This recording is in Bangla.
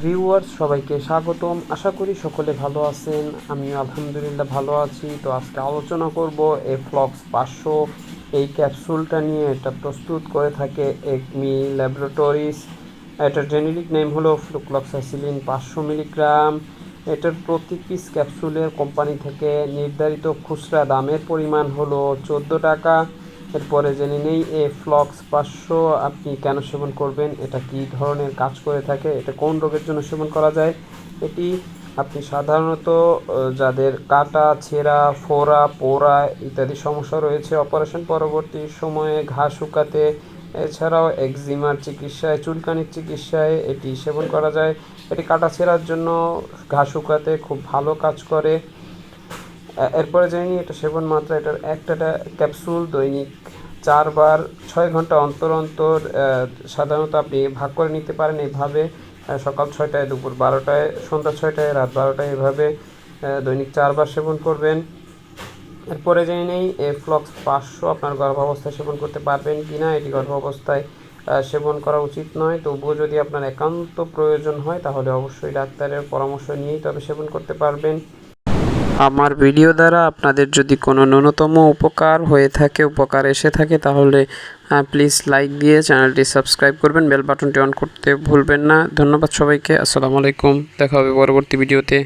ভিউয়ার্স সবাইকে স্বাগতম। আশা করি সকলে ভালো আছেন। আমিও আলহামদুলিল্লাহ ভালো আছি। তো আজকে আলোচনা করব এই ফ্লক্স পাঁচশো। এই ক্যাপসুলটা নিয়ে এটা প্রস্তুত করে থাকে একমি ল্যাবরেটরিজ এটার জেনেরিক নেম হলো ফ্লুক্লক্সাসিলিন পাঁচশো মিলিগ্রাম এটার প্রতি পিস ক্যাপসুলের কোম্পানি থেকে নির্ধারিত খুচরা দামের পরিমাণ হলো চোদ্দ টাকা। এরপরে জেনে নেই, এ ফ্লক্স পাঁচশো আপনি কেন সেবন করবেন? এটা কী ধরনের কাজ করে থাকে? এটা কোন রোগের জন্য সেবন করা যায়? এটি আপনি সাধারণত যাদের কাটা, ছেঁড়া, ফোড়া, পোড়া ইত্যাদি সমস্যা রয়েছে, অপারেশন পরবর্তী সময়ে ঘা শুকাতে, এছাড়াও একজিমার চিকিৎসায়, চুলকানির চিকিৎসায় এটি সেবন করা যায়। এটি কাটা, ছেঁড়ার জন্য ঘা শুকাতে খুব ভালো কাজ করে। এরপরে জানি এটা সেবন মাত্রা, এটার একটা ক্যাপসুল দৈনিক চারবার ছয় ঘণ্টা অন্তর অন্তর সাধারণত আপনি ভাগ করে নিতে পারেন এইভাবে সকাল ছয়টায় দুপুর বারোটায়, সন্ধ্যা ছয়টায়, রাত বারোটায় এভাবে দৈনিক চারবার সেবন করবেন। এরপরে জেনে নেই, এ ফ্লক্স পাঁচশো, আপনার গর্ভাবস্থায় সেবন করতে পারবেন কি না, এটি গর্ভাবস্থায় সেবন করা উচিত নয়। তবুও যদি আপনার একান্ত প্রয়োজন হয়, তাহলে অবশ্যই ডাক্তারের পরামর্শ নিয়েই তবে সেবন করতে পারবেন। আমার ভিডিও দ্বারা আপনাদের যদি কোনো ন্যূনতম উপকার হয়ে থাকে, উপকার এসে থাকে, তাহলে প্লিজ লাইক দিয়ে চ্যানেলটি সাবস্ক্রাইব করবেন বেল বাটনটি অন করতে ভুলবেন না। ধন্যবাদ সবাইকে, আসসালামু আলাইকুম, দেখা হবে পরবর্তী ভিডিওতে।